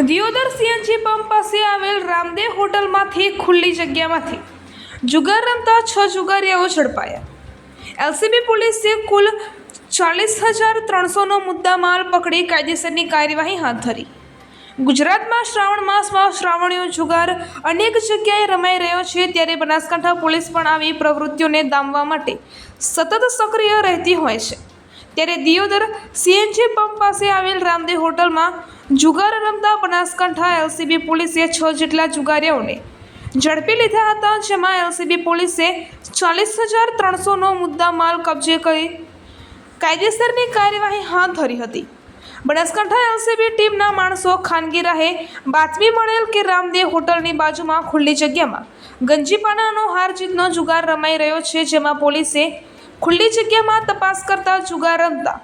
Deodar CNG pump પાસે આવેલ રામદેવ હોટલમાંથી ખુલ્લી જગ્યામાંથી જુગાર રમતા છ જુગારીયાઓ ઝડપાયા. એલસીબી પોલીસે કુલ ચાલીસ હજાર ત્રણસોનો મુદ્દામાલ પકડી કાયદેસરની કાર્યવાહી હાથ ધરી. ગુજરાતમાં શ્રાવણ માસમાં શ્રાવણીઓ જુગાર અનેક જગ્યાએ રમાઈ રહ્યો છે, ત્યારે બનાસકાંઠા પોલીસ પણ આવી પ્રવૃત્તિઓને દામવા માટે સતત સક્રિય રહેતી હોય છે. ત્યારે દિયોદર સીએનજી પંપ પાસે આવેલ રામદેવ હોટલમાં જુગાર રમતા બનાસકાંઠા એલસીબી પોલીસે છ જેટલા જુગારીઓને ઝડપી લીધા હતા, જેમાં એલસીબી પોલીસે ચાલીસ હજાર ત્રણસોનો મુદ્દા માલ કબજે કરી કાયદેસરની કાર્યવાહી હાથ ધરી હતી. બનાસકાંઠા એલસીબી ટીમના માણસો ખાનગી રાહે બાતમી મળેલ કે રામદેવ હોટલની બાજુમાં ખુલ્લી જગ્યામાં ગંજીપાનાનો હાર જીતનો જુગાર રમાઈ રહ્યો છે, જેમાં પોલીસે ખુલ્લી જગ્યામાં તપાસ કરતા જુગાર રમતા.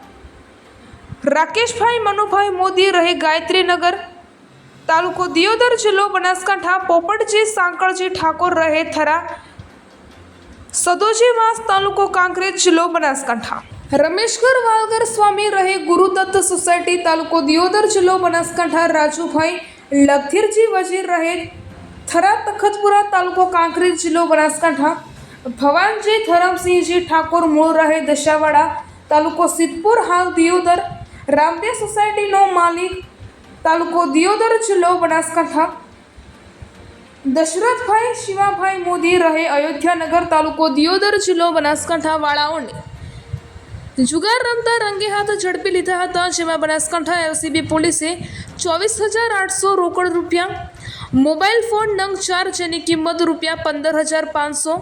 રાકેશભાઈ, મનુભાઈ મોદી રહે ગાયત્રીનગર. તાલુકો દિયોદર જિલ્લો બનાસકાંઠા, પોપટજી, સાંકળજી ઠાકોર રહે થરા. સદોજી વાસ તાલુકો કાંકરેજ જિલ્લો બનાસકાંઠા. રમેશગર વાલગર સ્વામી રહે ગુરુદત્ત સોસાયટી, તાલુકો દિયોદર જિલ્લો બનાસકાંઠા. રાજુભાઈ લગધીરજી વજીર રહે થરા તખતપુરા તાલુકો કાંકરેજ જિલ્લો બનાસકાંઠા. ભવાનજી ધરમસિંહજી ઠાકોર મૂળ રહે દશાવાડા તાલુકો સિદ્ધપુર, હાલ દિયોદર. રામદેવ સોસાયટીનો માલિક તાલુકો દિયોદર જિલ્લો બનાસકાંઠા. દશરથભાઈ શિવાભાઈ મોદી રહે અયોધ્યાનગર તાલુકો દિયોદર જિલ્લો બનાસકાંઠા વાળાઓને જુગાર રમતા રંગે હાથ ઝડપી લીધા હતા, જેમાં બનાસકાંઠા એલસીબી પોલીસે ચોવીસ હજાર આઠસો રોકડ રૂપિયા, મોબાઈલ ફોન નંગ ચાર જેની કિંમત રૂપિયા પંદર હજાર પાંચસો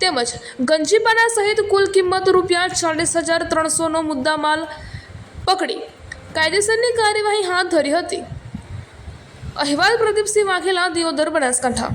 તેમજ ગંજીપાના સહિત કુલ કિંમત રૂપિયા ચાલીસ હજાર ત્રણસોનો મુદ્દામાલ પકડી. કાયદેસરની કાર્યવાહી હાથ ધરી હતી. અહેવાલ પ્રદીપસિંહ વાઘેલા, દિયોદર, બનાસકાંઠા.